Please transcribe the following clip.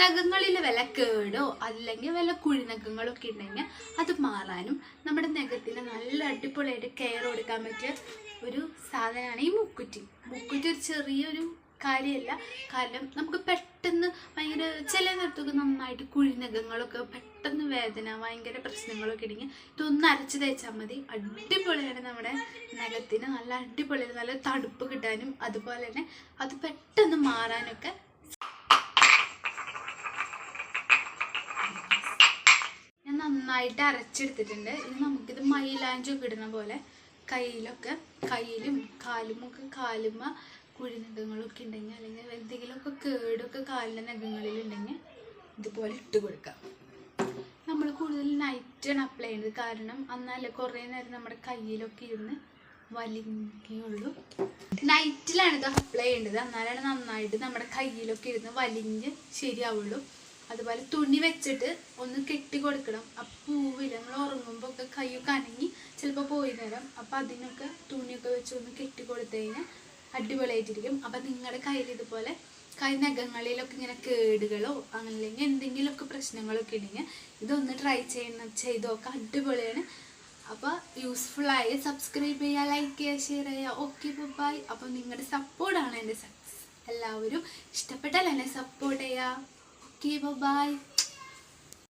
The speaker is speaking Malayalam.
നഖങ്ങളിൽ വല്ല കേടോ അല്ലെങ്കിൽ വല്ല കുഴിനഖങ്ങളൊക്കെ ഉണ്ടെങ്കിൽ അത് മാറാനും നമ്മുടെ നഖത്തിന് നല്ല അടിപൊളിയായിട്ട് കെയർ കൊടുക്കാൻ പറ്റിയ ഒരു സാധനമാണ് ഈ മുക്കുറ്റി. മുക്കുറ്റി ഒരു ചെറിയൊരു കാര്യമല്ല. കാരണം നമുക്ക് പെട്ടെന്ന് ഭയങ്കര ചില നേരത്തൊക്കെ നന്നായിട്ട് കുഴിനഖങ്ങളൊക്കെ പെട്ടെന്ന് വേദന ഭയങ്കര പ്രശ്നങ്ങളൊക്കെ ഉണ്ടെങ്കിൽ ഇതൊന്ന് അരച്ച് തേച്ചാൽ മതി. അടിപൊളിയാണ് നമ്മുടെ നഖത്തിന്. നല്ല അടിപൊളി നല്ല തണുപ്പ് കിട്ടാനും അതുപോലെ തന്നെ അത് പെട്ടെന്ന് മാറാനൊക്കെ നന്നായിട്ട് അരച്ചെടുത്തിട്ടുണ്ട്. ഇനി നമുക്കിത് മൈലാഞ്ചൊക്കെ ഇടുന്ന പോലെ കയ്യിലൊക്കെ കയ്യിലും കാലുമൊക്കെ കാലുമ കുഴിനഖങ്ങളൊക്കെ ഉണ്ടെങ്കിൽ അല്ലെങ്കിൽ എന്തെങ്കിലുമൊക്കെ കേടൊക്കെ കാലിന്റെ നഖങ്ങളിൽ ഉണ്ടെങ്കിൽ ഇതുപോലെ ഇട്ട് കൊടുക്കാം. നമ്മൾ കൂടുതൽ നൈറ്റാണ് അപ്ലൈ ചെയ്യുന്നത്. കാരണം എന്നാലേ കുറേ നേരം നമ്മുടെ കയ്യിലൊക്കെ ഇരുന്ന് വലിങ്ങിയുള്ളൂ നൈറ്റിലാണ് ഇത് അപ്ലൈ ചെയ്യേണ്ടത്. എന്നാലാണ് നന്നായിട്ട് നമ്മുടെ കയ്യിലൊക്കെ ഇരുന്ന് വലിഞ്ഞ് ശരിയാവുള്ളൂ. അതുപോലെ തുണി വെച്ചിട്ട് ഒന്ന് കെട്ടി കൊടുക്കണം. അപ്പം പൂവിൽ നമ്മൾ ഉറങ്ങുമ്പോൾ ഒക്കെ കൈയൊക്കെ അനങ്ങി ചിലപ്പോൾ പോയി നേരം. അപ്പം അതിനൊക്കെ തുണിയൊക്കെ വെച്ച് ഒന്ന് കെട്ടി കൊടുത്തു കഴിഞ്ഞാൽ അടിപൊളിയായിട്ടിരിക്കും. അപ്പം നിങ്ങളുടെ കയ്യിൽ ഇതുപോലെ കൈ നഖങ്ങളിലൊക്കെ ഇങ്ങനെ കേടുകളോ അല്ലെങ്കിൽ എന്തെങ്കിലുമൊക്കെ പ്രശ്നങ്ങളൊക്കെ ഉണ്ടെങ്കിൽ ഇതൊന്ന് ട്രൈ ചെയ്യുന്ന ചെയ്തൊക്കെ അടിപൊളിയാണ്. അപ്പൊ യൂസ്ഫുൾ ആയി സബ്സ്ക്രൈബ് ചെയ്യുക ലൈക്ക് ചെയ്യുക ഷെയർ ചെയ്യുക. ഓക്കെ ബൈ അപ്പോൾ നിങ്ങളുടെ സപ്പോർട്ടാണ് എന്റെ സക്സസ് എല്ലാവരും ഇഷ്ടപ്പെട്ടാൽ എന്നെ സപ്പോർട്ട് ചെയ്യുക. Okay bye